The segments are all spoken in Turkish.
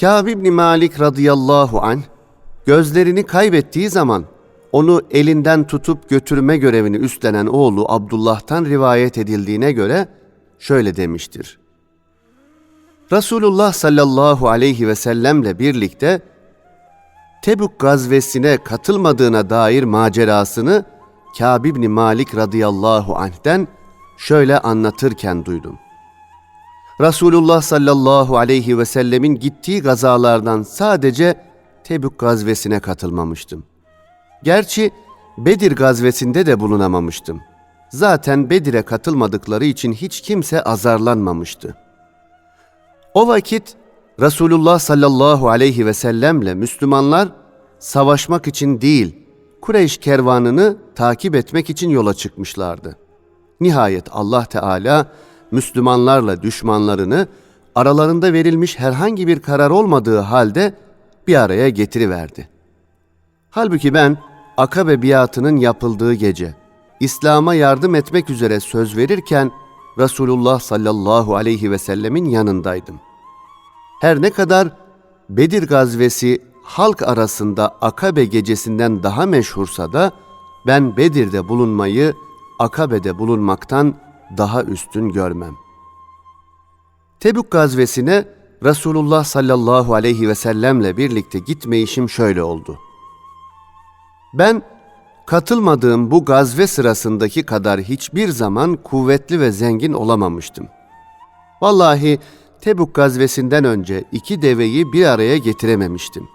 Kâb İbni Malik radıyallahu anh gözlerini kaybettiği zaman onu elinden tutup götürme görevini üstlenen oğlu Abdullah'tan rivayet edildiğine göre şöyle demiştir. Resulullah sallallahu aleyhi ve sellemle birlikte Tebük gazvesine katılmadığına dair macerasını Kâb İbni Malik radıyallahu anh'ten şöyle anlatırken duydum. Resulullah sallallahu aleyhi ve sellemin gittiği gazalardan sadece Tebük gazvesine katılmamıştım. Gerçi Bedir gazvesinde de bulunamamıştım. Zaten Bedir'e katılmadıkları için hiç kimse azarlanmamıştı. O vakit Resulullah sallallahu aleyhi ve sellemle Müslümanlar savaşmak için değil, Kureyş kervanını takip etmek için yola çıkmışlardı. Nihayet Allah Teala Müslümanlarla düşmanlarını aralarında verilmiş herhangi bir karar olmadığı halde bir araya getiriverdi. Halbuki ben Akabe biatının yapıldığı gece İslam'a yardım etmek üzere söz verirken Resulullah sallallahu aleyhi ve sellemin yanındaydım. Her ne kadar Bedir gazvesi halk arasında Akabe gecesinden daha meşhursa da ben Bedir'de bulunmayı Akabe'de bulunmaktan daha üstün görmem. Tebük gazvesine Resulullah sallallahu aleyhi ve sellemle birlikte gitme işim şöyle oldu. Ben katılmadığım bu gazve sırasındaki kadar hiçbir zaman kuvvetli ve zengin olamamıştım. Vallahi Tebük gazvesinden önce iki deveyi bir araya getirememiştim.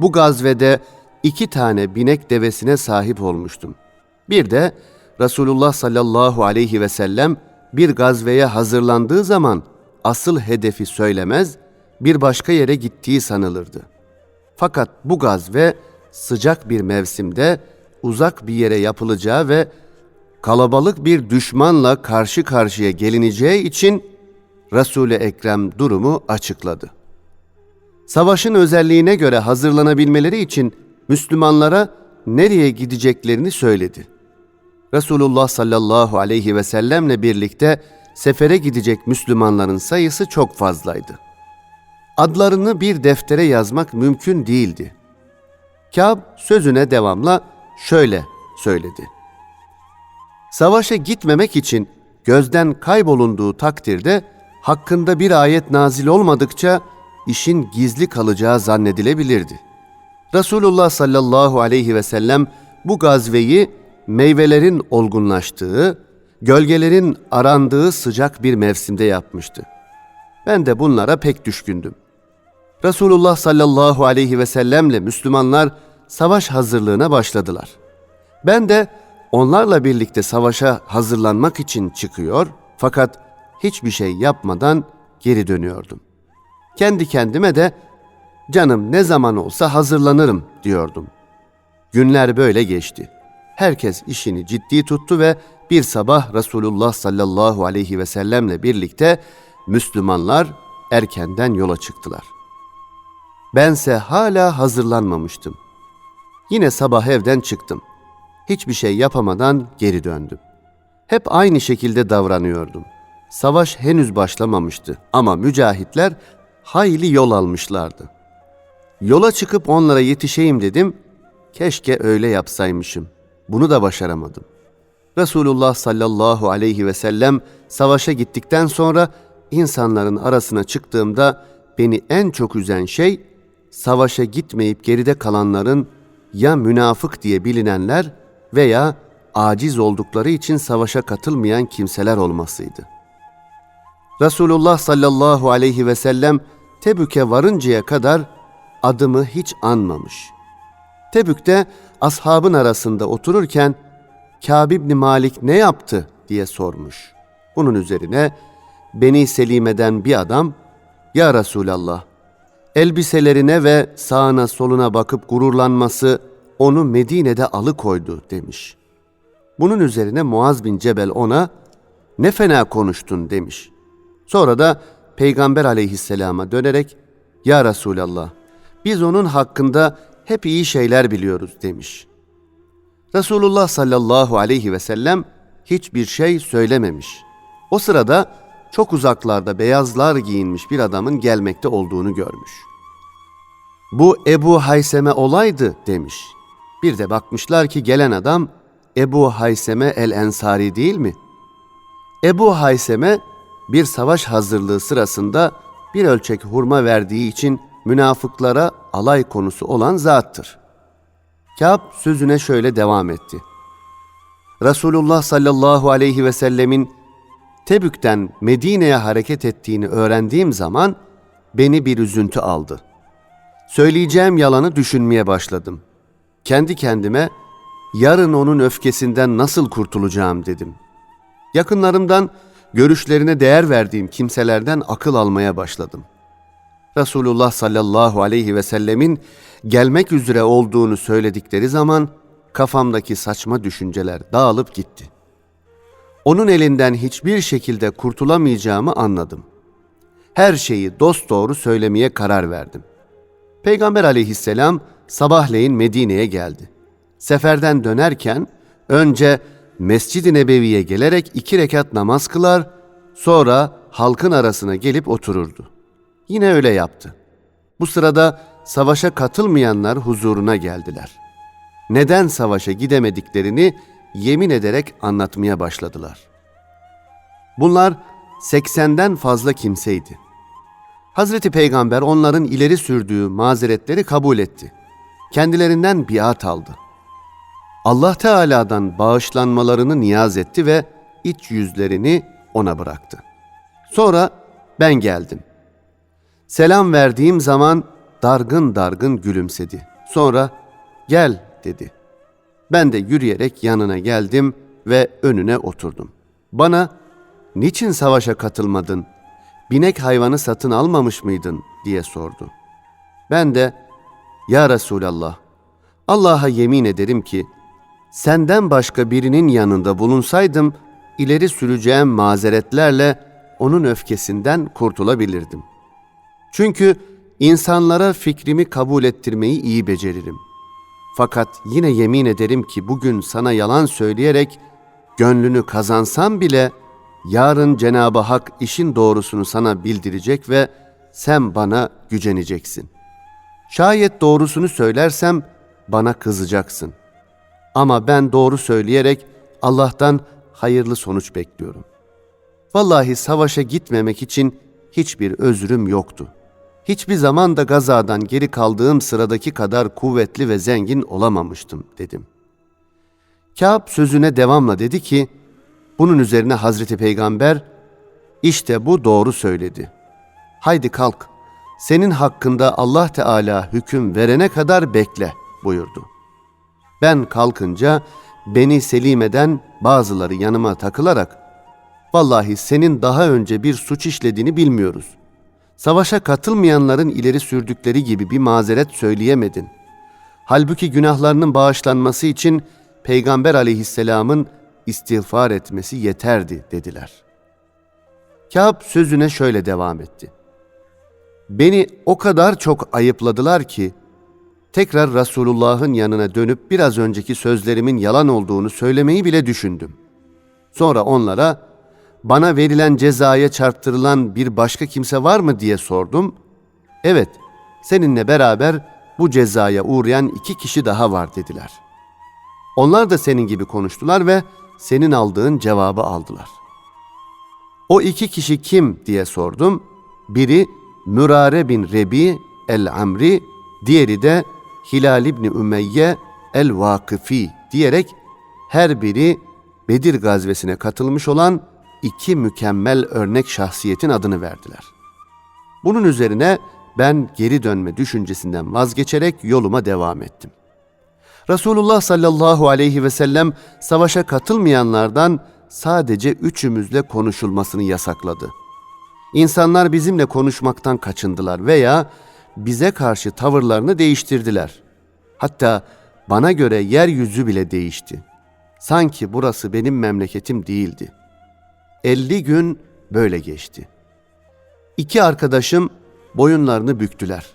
Bu gazvede iki tane binek devesine sahip olmuştum. Bir de Resulullah sallallahu aleyhi ve sellem bir gazveye hazırlandığı zaman asıl hedefi söylemez, bir başka yere gittiği sanılırdı. Fakat bu gazve sıcak bir mevsimde uzak bir yere yapılacağı ve kalabalık bir düşmanla karşı karşıya gelineceği için Resul-i Ekrem durumu açıkladı. Savaşın özelliğine göre hazırlanabilmeleri için Müslümanlara nereye gideceklerini söyledi. Resulullah sallallahu aleyhi ve sellemle birlikte sefere gidecek Müslümanların sayısı çok fazlaydı. Adlarını bir deftere yazmak mümkün değildi. Kâb sözüne devamla şöyle söyledi. Savaşa gitmemek için gözden kaybolunduğu takdirde hakkında bir ayet nazil olmadıkça işin gizli kalacağı zannedilebilirdi. Resulullah sallallahu aleyhi ve sellem bu gazveyi meyvelerin olgunlaştığı, gölgelerin arandığı sıcak bir mevsimde yapmıştı. Ben de bunlara pek düşkündüm. Resulullah sallallahu aleyhi ve sellemle Müslümanlar savaş hazırlığına başladılar. Ben de onlarla birlikte savaşa hazırlanmak için çıkıyor fakat hiçbir şey yapmadan geri dönüyordum. Kendi kendime de canım ne zaman olsa hazırlanırım diyordum. Günler böyle geçti. Herkes işini ciddi tuttu ve bir sabah Resulullah sallallahu aleyhi ve sellemle birlikte Müslümanlar erkenden yola çıktılar. Bense hala hazırlanmamıştım. Yine sabah evden çıktım. Hiçbir şey yapamadan geri döndüm. Hep aynı şekilde davranıyordum. Savaş henüz başlamamıştı ama mücahitler hayli yol almışlardı. Yola çıkıp onlara yetişeyim dedim. Keşke öyle yapsaymışım. Bunu da başaramadım. Resulullah sallallahu aleyhi ve sellem savaşa gittikten sonra insanların arasına çıktığımda beni en çok üzen şey savaşa gitmeyip geride kalanların ya münafık diye bilinenler veya aciz oldukları için savaşa katılmayan kimseler olmasıydı. Resulullah sallallahu aleyhi ve sellem Tebük'e varıncaya kadar adımı hiç anmamış. Tebük'te ashabın arasında otururken Kâb İbni Malik ne yaptı diye sormuş. Bunun üzerine Beni Selime'den bir adam, Ya Resulallah, elbiselerine ve sağına soluna bakıp gururlanması onu Medine'de alıkoydu demiş. Bunun üzerine Muaz bin Cebel ona, ne fena konuştun demiş. Sonra da Peygamber aleyhisselama dönerek, Ya Resulallah, biz onun hakkında hep iyi şeyler biliyoruz demiş. Resulullah sallallahu aleyhi ve sellem hiçbir şey söylememiş. O sırada çok uzaklarda beyazlar giyinmiş bir adamın gelmekte olduğunu görmüş. Bu Ebu Hayseme olaydı demiş. Bir de bakmışlar ki gelen adam Ebu Hayseme el-Ensari değil mi? Ebu Hayseme bir savaş hazırlığı sırasında bir ölçek hurma verdiği için münafıklara alay konusu olan zattır. Kâb sözüne şöyle devam etti. Resulullah sallallahu aleyhi ve sellemin Tebük'ten Medine'ye hareket ettiğini öğrendiğim zaman beni bir üzüntü aldı. Söyleyeceğim yalanı düşünmeye başladım. Kendi kendime yarın onun öfkesinden nasıl kurtulacağım dedim. Yakınlarımdan görüşlerine değer verdiğim kimselerden akıl almaya başladım. Resulullah sallallahu aleyhi ve sellemin gelmek üzere olduğunu söyledikleri zaman kafamdaki saçma düşünceler dağılıp gitti. Onun elinden hiçbir şekilde kurtulamayacağımı anladım. Her şeyi dosdoğru söylemeye karar verdim. Peygamber aleyhisselam sabahleyin Medine'ye geldi. Seferden dönerken önce Mescid-i Nebevi'ye gelerek iki rekat namaz kılar, sonra halkın arasına gelip otururdu. Yine öyle yaptı. Bu sırada savaşa katılmayanlar huzuruna geldiler. Neden savaşa gidemediklerini yemin ederek anlatmaya başladılar. Bunlar 80'den fazla kimseydi. Hazreti Peygamber onların ileri sürdüğü mazeretleri kabul etti. Kendilerinden biat aldı. Allah Teala'dan bağışlanmalarını niyaz etti ve iç yüzlerini ona bıraktı. Sonra ben geldim. Selam verdiğim zaman dargın dargın gülümsedi. Sonra gel dedi. Ben de yürüyerek yanına geldim ve önüne oturdum. Bana niçin savaşa katılmadın? Binek hayvanı satın almamış mıydın diye sordu. Ben de ya Resulallah Allah'a yemin ederim ki senden başka birinin yanında bulunsaydım ileri süreceğim mazeretlerle onun öfkesinden kurtulabilirdim. Çünkü insanlara fikrimi kabul ettirmeyi iyi beceririm. Fakat yine yemin ederim ki bugün sana yalan söyleyerek gönlünü kazansam bile yarın Cenab-ı Hak işin doğrusunu sana bildirecek ve sen bana güceneceksin. Şayet doğrusunu söylersem bana kızacaksın. Ama ben doğru söyleyerek Allah'tan hayırlı sonuç bekliyorum. Vallahi savaşa gitmemek için hiçbir özrüm yoktu. Hiçbir zaman da gazadan geri kaldığım sıradaki kadar kuvvetli ve zengin olamamıştım dedim. Kâb sözüne devamla dedi ki, bunun üzerine Hazreti Peygamber, işte bu doğru söyledi. Haydi kalk, senin hakkında Allah Teala hüküm verene kadar bekle buyurdu. Ben kalkınca beni selimeden bazıları yanıma takılarak, vallahi senin daha önce bir suç işlediğini bilmiyoruz. Savaşa katılmayanların ileri sürdükleri gibi bir mazeret söyleyemedin. Halbuki günahlarının bağışlanması için Peygamber aleyhisselamın istiğfar etmesi yeterdi dediler. Kâb sözüne şöyle devam etti. Beni o kadar çok ayıpladılar ki tekrar Resulullah'ın yanına dönüp biraz önceki sözlerimin yalan olduğunu söylemeyi bile düşündüm. Sonra onlara bana verilen cezaya çarptırılan bir başka kimse var mı diye sordum. Evet, seninle beraber bu cezaya uğrayan iki kişi daha var dediler. Onlar da senin gibi konuştular ve senin aldığın cevabı aldılar. O iki kişi kim diye sordum. Biri Mürare bin Rebi el-Amri, diğeri de Hilal İbni Ümeyye el-Vakıfi diyerek her biri Bedir gazvesine katılmış olan iki mükemmel örnek şahsiyetin adını verdiler. Bunun üzerine ben geri dönme düşüncesinden vazgeçerek yoluma devam ettim. Resulullah sallallahu aleyhi ve sellem savaşa katılmayanlardan sadece üçümüzle konuşulmasını yasakladı. İnsanlar bizimle konuşmaktan kaçındılar veya bize karşı tavırlarını değiştirdiler. Hatta bana göre yeryüzü bile değişti. Sanki burası benim memleketim değildi. 50 gün böyle geçti. İki arkadaşım boyunlarını büktüler.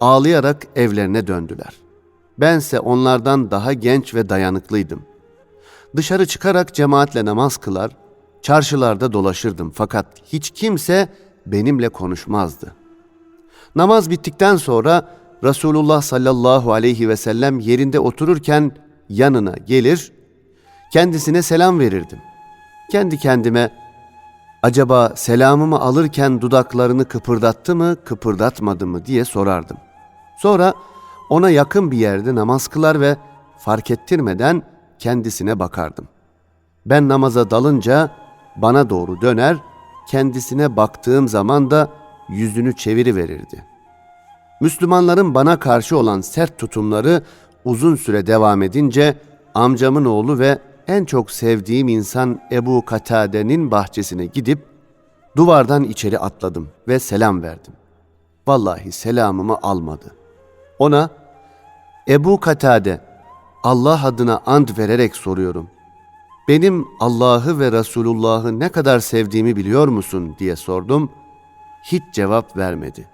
Ağlayarak evlerine döndüler. Bense onlardan daha genç ve dayanıklıydım. Dışarı çıkarak cemaatle namaz kılar, çarşılarda dolaşırdım fakat hiç kimse benimle konuşmazdı. Namaz bittikten sonra Resulullah sallallahu aleyhi ve sellem yerinde otururken yanına gelir, kendisine selam verirdim. Kendi kendime acaba selamımı alırken dudaklarını kıpırdattı mı, kıpırdatmadı mı diye sorardım. Sonra ona yakın bir yerde namaz kılar ve fark ettirmeden kendisine bakardım. Ben namaza dalınca bana doğru döner, kendisine baktığım zaman da yüzünü çeviri verirdi. Müslümanların bana karşı olan sert tutumları uzun süre devam edince amcamın oğlu ve en çok sevdiğim insan Ebu Katade'nin bahçesine gidip duvardan içeri atladım ve selam verdim. Vallahi selamımı almadı. Ona Ebu Katade Allah adına ant vererek soruyorum. Benim Allah'ı ve Resulullah'ı ne kadar sevdiğimi biliyor musun diye sordum. Hiç cevap vermedi.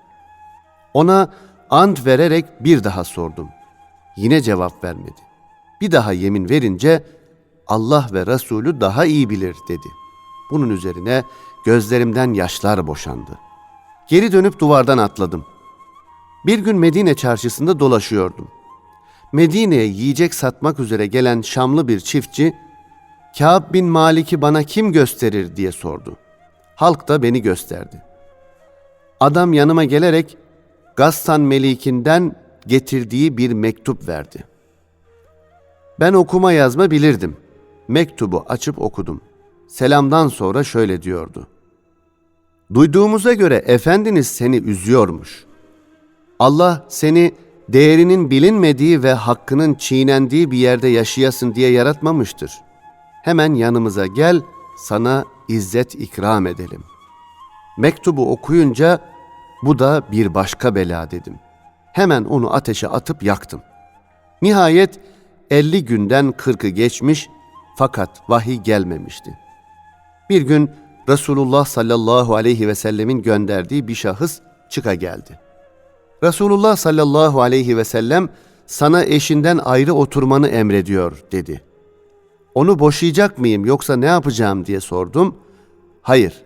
Ona ant vererek bir daha sordum. Yine cevap vermedi. Bir daha yemin verince Allah ve Resulü daha iyi bilir dedi. Bunun üzerine gözlerimden yaşlar boşandı. Geri dönüp duvardan atladım. Bir gün Medine çarşısında dolaşıyordum. Medine'ye yiyecek satmak üzere gelen Şamlı bir çiftçi, Kâb bin Malik'i bana kim gösterir diye sordu. Halk da beni gösterdi. Adam yanıma gelerek Gassan Melik'inden getirdiği bir mektup verdi. Ben okuma yazma bilirdim. Mektubu açıp okudum. Selamdan sonra şöyle diyordu. Duyduğumuza göre efendiniz seni üzüyormuş. Allah seni değerinin bilinmediği ve hakkının çiğnendiği bir yerde yaşayasın diye yaratmamıştır. Hemen yanımıza gel, sana izzet ikram edelim. Mektubu okuyunca bu da bir başka bela dedim. Hemen onu ateşe atıp yaktım. Nihayet 50 günden 40'ı geçmiş fakat vahiy gelmemişti. Bir gün Resulullah sallallahu aleyhi ve sellemin gönderdiği bir şahıs çıka geldi. Resulullah sallallahu aleyhi ve sellem sana eşinden ayrı oturmanı emrediyor dedi. Onu boşayacak mıyım yoksa ne yapacağım diye sordum. Hayır,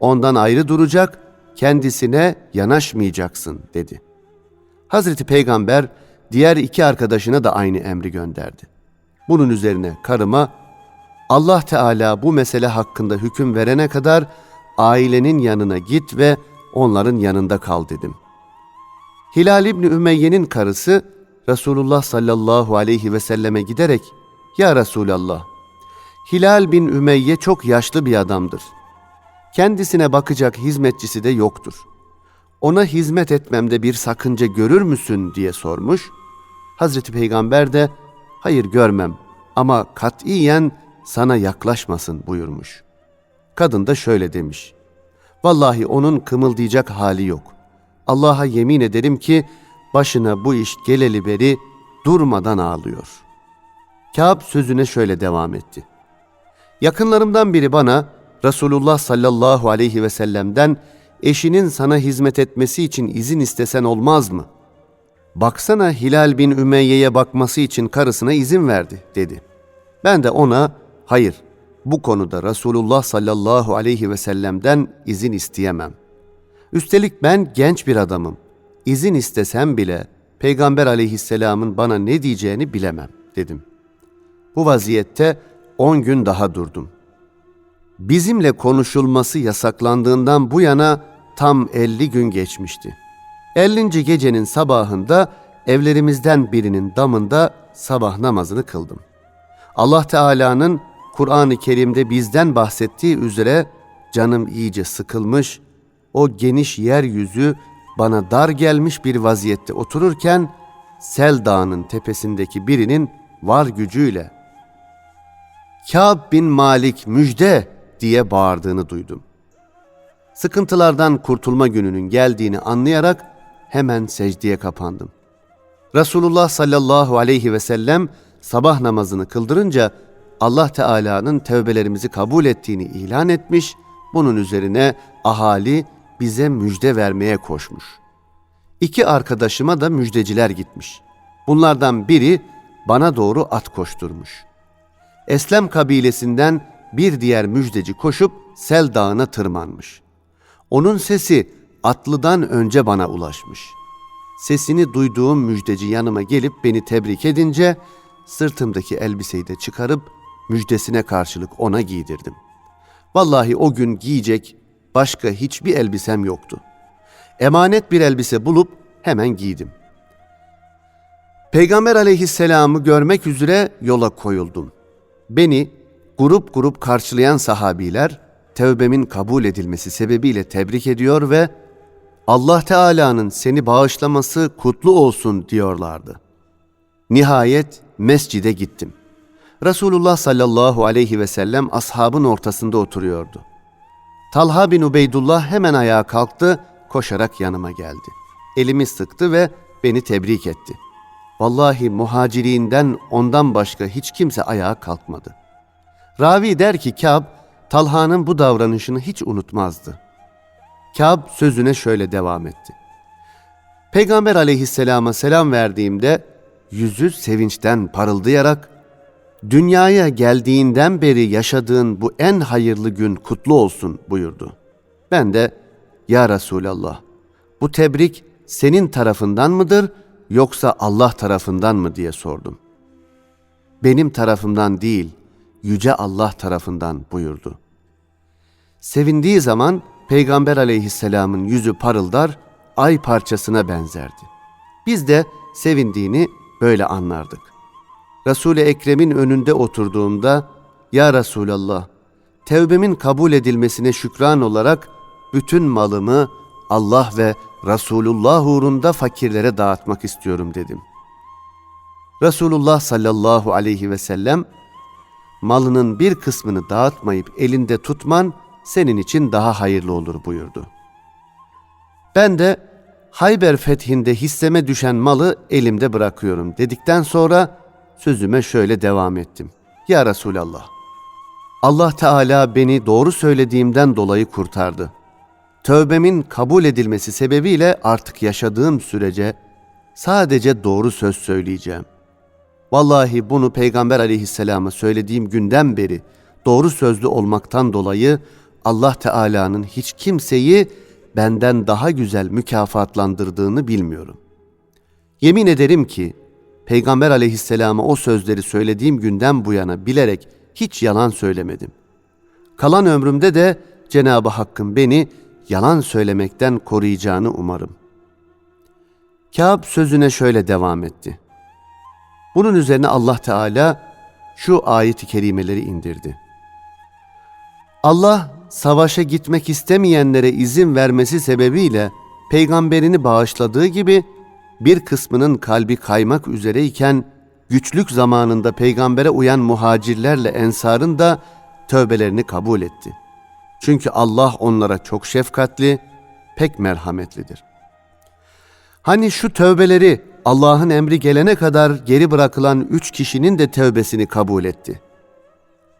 ondan ayrı duracak, kendisine yanaşmayacaksın dedi. Hazreti Peygamber diğer iki arkadaşına da aynı emri gönderdi. Bunun üzerine karıma Allah Teala bu mesele hakkında hüküm verene kadar ailenin yanına git ve onların yanında kal dedim. Hilal İbni Ümeyye'nin karısı Resulullah sallallahu aleyhi ve selleme giderek Ya Resulallah, Hilal bin Ümeyye çok yaşlı bir adamdır. Kendisine bakacak hizmetçisi de yoktur. Ona hizmet etmemde bir sakınca görür müsün diye sormuş. Hazreti Peygamber de hayır görmem ama katiyen sana yaklaşmasın buyurmuş. Kadın da şöyle demiş. Vallahi onun kımıldayacak hali yok. Allah'a yemin ederim ki başına bu iş geleli beri durmadan ağlıyor. Kâb sözüne şöyle devam etti. Yakınlarımdan biri bana Resulullah sallallahu aleyhi ve sellem'den eşinin sana hizmet etmesi için izin istesen olmaz mı? Baksana Hilal bin Ümeyye'ye bakması için karısına izin verdi dedi. Ben de ona hayır bu konuda Resulullah sallallahu aleyhi ve sellem'den izin isteyemem. Üstelik ben genç bir adamım. İzin istesem bile Peygamber aleyhisselamın bana ne diyeceğini bilemem dedim. Bu vaziyette on gün daha durdum. Bizimle konuşulması yasaklandığından bu yana tam elli gün geçmişti. Ellinci gecenin sabahında evlerimizden birinin damında sabah namazını kıldım. Allah Teala'nın Kur'an-ı Kerim'de bizden bahsettiği üzere canım iyice sıkılmış, o geniş yeryüzü bana dar gelmiş bir vaziyette otururken Sel Dağı'nın tepesindeki birinin var gücüyle Kâb bin Malik müjde diye bağırdığını duydum. Sıkıntılardan kurtulma gününün geldiğini anlayarak hemen secdeye kapandım. Resulullah sallallahu aleyhi ve sellem sabah namazını kıldırınca Allah Teala'nın tevbelerimizi kabul ettiğini ilan etmiş, bunun üzerine ahali bize müjde vermeye koşmuş. İki arkadaşıma da müjdeciler gitmiş. Bunlardan biri bana doğru at koşturmuş. Eslem kabilesinden bir diğer müjdeci koşup Sel Dağı'na tırmanmış. Onun sesi atlıdan önce bana ulaşmış. Sesini duyduğum müjdeci yanıma gelip beni tebrik edince sırtımdaki elbiseyi de çıkarıp müjdesine karşılık ona giydirdim. Vallahi o gün giyecek başka hiçbir elbisem yoktu. Emanet bir elbise bulup hemen giydim. Peygamber aleyhisselamı görmek üzere yola koyuldum. Beni grup grup karşılayan sahabiler tevbemin kabul edilmesi sebebiyle tebrik ediyor ve Allah Teala'nın seni bağışlaması kutlu olsun diyorlardı. Nihayet mescide gittim. Resulullah sallallahu aleyhi ve sellem ashabın ortasında oturuyordu. Talha bin Ubeydullah hemen ayağa kalktı, koşarak yanıma geldi. Elimi sıktı ve beni tebrik etti. Vallahi muhaciriğinden ondan başka hiç kimse ayağa kalkmadı. Ravi der ki Kâb, Talha'nın bu davranışını hiç unutmazdı. Kâb sözüne şöyle devam etti. Peygamber aleyhisselama selam verdiğimde yüzü sevinçten parıldayarak dünyaya geldiğinden beri yaşadığın bu en hayırlı gün kutlu olsun buyurdu. Ben de ya Resulallah bu tebrik senin tarafından mıdır yoksa Allah tarafından mı diye sordum. Benim tarafımdan değil, yüce Allah tarafından buyurdu. Sevindiği zaman Peygamber aleyhisselamın yüzü parıldar, ay parçasına benzerdi. Biz de sevindiğini böyle anlardık. Resul-i Ekrem'in önünde oturduğumda, Ya Resulallah, tevbemin kabul edilmesine şükran olarak bütün malımı Allah ve Resulullah uğrunda fakirlere dağıtmak istiyorum dedim. Resulullah sallallahu aleyhi ve sellem, malının bir kısmını dağıtmayıp elinde tutman senin için daha hayırlı olur buyurdu. Ben de Hayber fethinde hisseme düşen malı elimde bırakıyorum dedikten sonra sözüme şöyle devam ettim. Ya Resulallah, Allah Teala beni doğru söylediğimden dolayı kurtardı. Tövbemin kabul edilmesi sebebiyle artık yaşadığım sürece sadece doğru söz söyleyeceğim. Vallahi bunu Peygamber aleyhisselama söylediğim günden beri doğru sözlü olmaktan dolayı Allah Teala'nın hiç kimseyi benden daha güzel mükafatlandırdığını bilmiyorum. Yemin ederim ki Peygamber aleyhisselama o sözleri söylediğim günden bu yana bilerek hiç yalan söylemedim. Kalan ömrümde de Cenab-ı Hakk'ın beni yalan söylemekten koruyacağını umarım. Kâb sözüne şöyle devam etti. Bunun üzerine Allah Teala şu ayeti kerimeleri indirdi. Allah savaşa gitmek istemeyenlere izin vermesi sebebiyle peygamberini bağışladığı gibi bir kısmının kalbi kaymak üzereyken güçlük zamanında peygambere uyan muhacirlerle ensarın da tövbelerini kabul etti. Çünkü Allah onlara çok şefkatli, pek merhametlidir. Hani şu tövbeleri Allah'ın emri gelene kadar geri bırakılan üç kişinin de tövbesini kabul etti.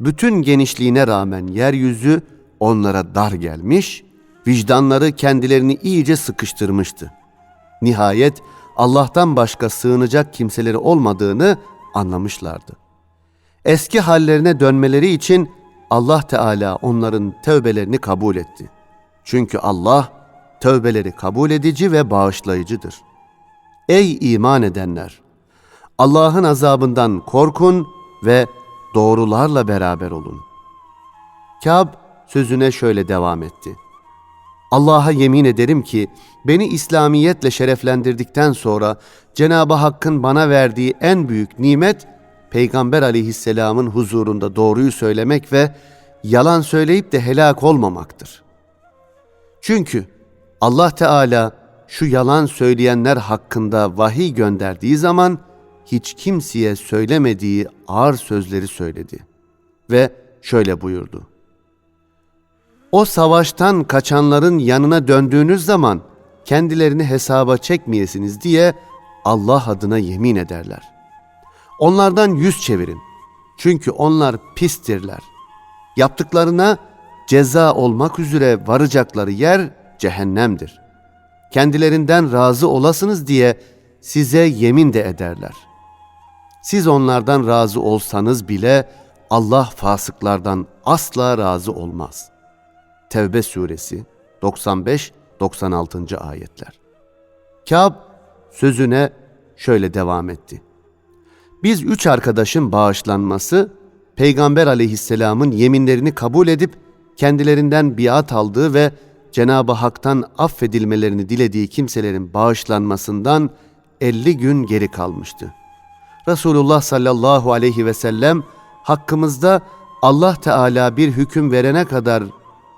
Bütün genişliğine rağmen yeryüzü onlara dar gelmiş, vicdanları kendilerini iyice sıkıştırmıştı. Nihayet Allah'tan başka sığınacak kimseleri olmadığını anlamışlardı. Eski hallerine dönmeleri için Allah Teala onların tövbelerini kabul etti. Çünkü Allah tövbeleri kabul edici ve bağışlayıcıdır. Ey iman edenler! Allah'ın azabından korkun ve doğrularla beraber olun. Kâb sözüne şöyle devam etti. Allah'a yemin ederim ki beni İslamiyetle şereflendirdikten sonra Cenab-ı Hakk'ın bana verdiği en büyük nimet Peygamber aleyhisselamın huzurunda doğruyu söylemek ve yalan söyleyip de helak olmamaktır. Çünkü Allah Teala şu yalan söyleyenler hakkında vahiy gönderdiği zaman hiç kimseye söylemediği ağır sözleri söyledi ve şöyle buyurdu. O savaştan kaçanların yanına döndüğünüz zaman kendilerini hesaba çekmeyesiniz diye Allah adına yemin ederler. Onlardan yüz çevirin. Çünkü onlar pistirler. Yaptıklarına ceza olmak üzere varacakları yer cehennemdir. Kendilerinden razı olasınız diye size yemin de ederler. Siz onlardan razı olsanız bile Allah fasıklardan asla razı olmaz. Tevbe suresi 95-96. ayetler. Kâb sözüne şöyle devam etti. Biz üç arkadaşın bağışlanması, Peygamber aleyhisselamın yeminlerini kabul edip kendilerinden biat aldığı ve Cenab-ı Hak'tan affedilmelerini dilediği kimselerin bağışlanmasından 50 gün geri kalmıştı. Resulullah sallallahu aleyhi ve sellem hakkımızda Allah Teala bir hüküm verene kadar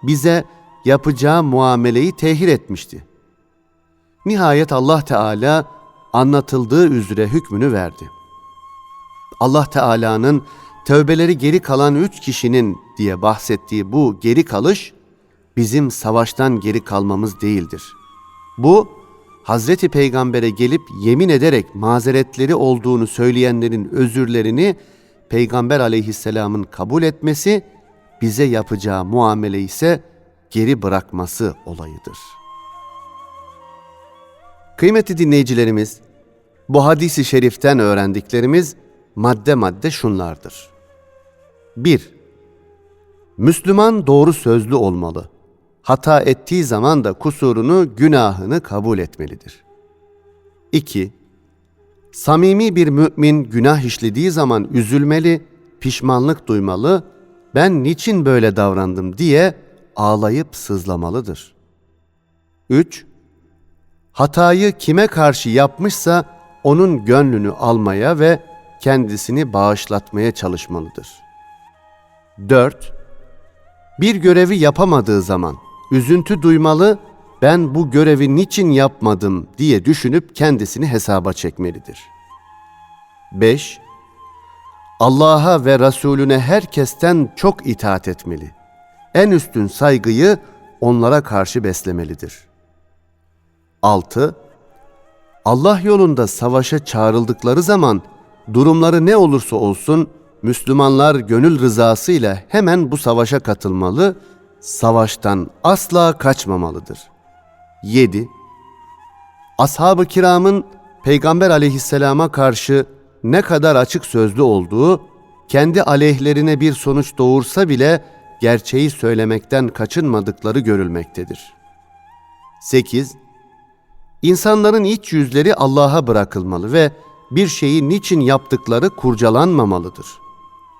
bize yapacağı muameleyi tehir etmişti. Nihayet Allah Teala anlatıldığı üzere hükmünü verdi. Allah Teala'nın tövbeleri geri kalan üç kişinin diye bahsettiği bu geri kalış bizim savaştan geri kalmamız değildir. Bu Hazreti Peygamber'e gelip yemin ederek mazeretleri olduğunu söyleyenlerin özürlerini Peygamber aleyhisselamın kabul etmesi, bize yapacağı muamele ise geri bırakması olayıdır. Kıymetli dinleyicilerimiz, bu hadisi şeriften öğrendiklerimiz madde madde şunlardır. 1. Müslüman doğru sözlü olmalı. Hata ettiği zaman da kusurunu, günahını kabul etmelidir. 2. Samimi bir mümin günah işlediği zaman üzülmeli, pişmanlık duymalı, ben niçin böyle davrandım diye ağlayıp sızlamalıdır. 3. Hatayı kime karşı yapmışsa onun gönlünü almaya ve kendisini bağışlatmaya çalışmalıdır. 4. Bir görevi yapamadığı zaman üzüntü duymalı, ben bu görevi niçin yapmadım diye düşünüp kendisini hesaba çekmelidir. 5. Allah'a ve Resulüne herkesten çok itaat etmeli. En üstün saygıyı onlara karşı beslemelidir. 6. Allah yolunda savaşa çağrıldıkları zaman durumları ne olursa olsun Müslümanlar gönül rızasıyla hemen bu savaşa katılmalı, savaştan asla kaçmamalıdır. 7. Ashab-ı kiramın Peygamber aleyhisselama karşı ne kadar açık sözlü olduğu, kendi aleyhlerine bir sonuç doğursa bile gerçeği söylemekten kaçınmadıkları görülmektedir. 8. İnsanların iç yüzleri Allah'a bırakılmalı ve bir şeyi niçin yaptıkları kurcalanmamalıdır.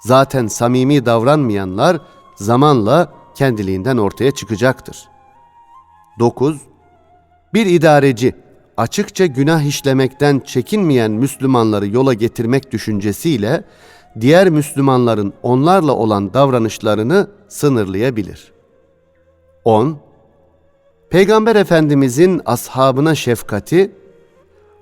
Zaten samimi davranmayanlar zamanla kendiliğinden ortaya çıkacaktır. 9. Bir idareci açıkça günah işlemekten çekinmeyen Müslümanları yola getirmek düşüncesiyle diğer Müslümanların onlarla olan davranışlarını sınırlayabilir. 10. Peygamber Efendimizin ashabına şefkati,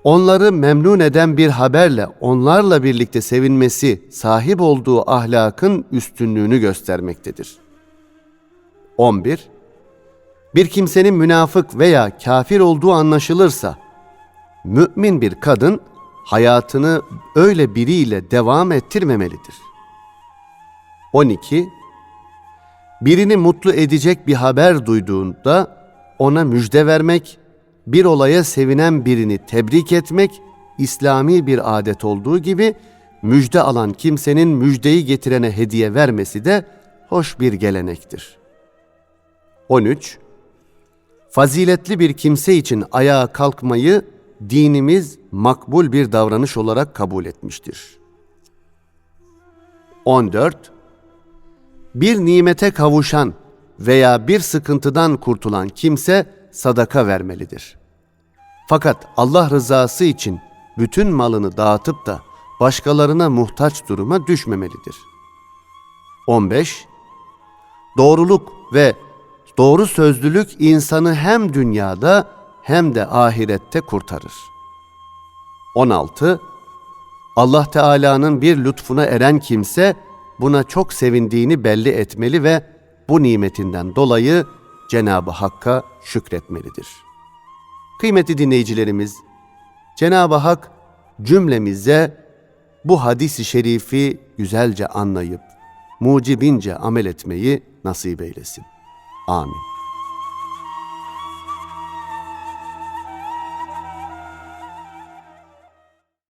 onları memnun eden bir haberle onlarla birlikte sevinmesi sahip olduğu ahlakın üstünlüğünü göstermektedir. 11. Bir kimsenin münafık veya kafir olduğu anlaşılırsa, mümin bir kadın hayatını öyle biriyle devam ettirmemelidir. 12. Birini mutlu edecek bir haber duyduğunda ona müjde vermek, bir olaya sevinen birini tebrik etmek İslami bir adet olduğu gibi müjde alan kimsenin müjdeyi getirene hediye vermesi de hoş bir gelenektir. 13. Faziletli bir kimse için ayağa kalkmayı dinimiz makbul bir davranış olarak kabul etmiştir. 14. Bir nimete kavuşan veya bir sıkıntıdan kurtulan kimse sadaka vermelidir. Fakat Allah rızası için bütün malını dağıtıp da başkalarına muhtaç duruma düşmemelidir. 15. Doğruluk ve doğru sözlülük insanı hem dünyada hem de ahirette kurtarır. 16. Allah Teala'nın bir lütfuna eren kimse buna çok sevindiğini belli etmeli ve bu nimetinden dolayı Cenab-ı Hakk'a şükretmelidir. Kıymetli dinleyicilerimiz, Cenab-ı Hak cümlemize bu hadisi şerifi güzelce anlayıp mucibince amel etmeyi nasip eylesin. Amin.